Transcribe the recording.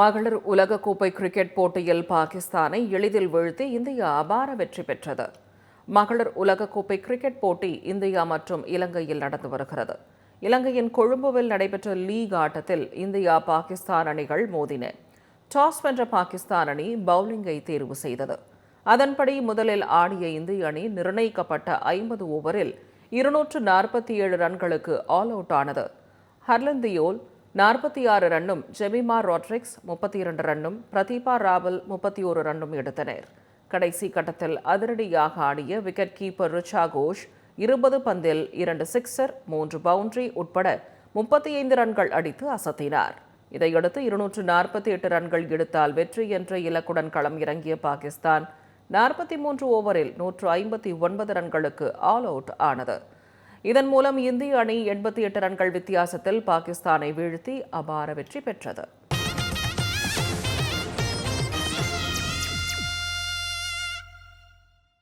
மகளிர் உலகக்கோப்பை கிரிக்கெட் போட்டியில் பாகிஸ்தானை எளிதில் வீழ்த்தி இந்தியா அபார வெற்றி பெற்றது. மகளிர் உலகக்கோப்பை கிரிக்கெட் போட்டி இந்தியா மற்றும் இலங்கையில் நடந்து வருகிறது. இலங்கையின் கொழும்புவில் நடைபெற்ற லீக் ஆட்டத்தில் இந்தியா பாகிஸ்தான் அணிகள் மோதின. டாஸ் வென்ற பாகிஸ்தான் அணி பவுலிங்கை தேர்வு செய்தது. அதன்படி முதலில் ஆடிய இந்திய அணி நிர்ணயிக்கப்பட்ட ஐம்பது ஓவரில் இருநூற்று நாற்பத்தி ஏழு ரன்களுக்கு ஆல் அவுட் ஆனது. ஹர்லந்தியோல் நாற்பத்தி ஆறு ரன்னும் ஜெமிமா ராட்ரிக்ஸ் முப்பத்தி இரண்டு ரன்னும் பிரதீபா ராவல் முப்பத்தி ஒரு ரன்னும் எடுத்தனர். கடைசி கட்டத்தில் அதிரடியாக ஆடிய விக்கெட் கீப்பர் ரிச்சா கோஷ் இருபது பந்தில் இரண்டு சிக்ஸர் மூன்று பவுண்டரி உட்பட முப்பத்தி ஐந்து ரன்கள் அடித்து அசத்தினார். இதையடுத்து இருநூற்று நாற்பத்தி எட்டு ரன்கள் எடுத்தால் வெற்றி என்ற இலக்குடன் களம் இறங்கிய பாகிஸ்தான் நாற்பத்தி மூன்று ஓவரில் நூற்று ஐம்பத்தி ஒன்பது ரன்களுக்கு ஆல் அவுட் ஆனது. இதன் மூலம் இந்திய அணி எண்பத்தி எட்டு ரன்கள் வித்தியாசத்தில் பாகிஸ்தானை வீழ்த்தி அபார வெற்றி பெற்றது.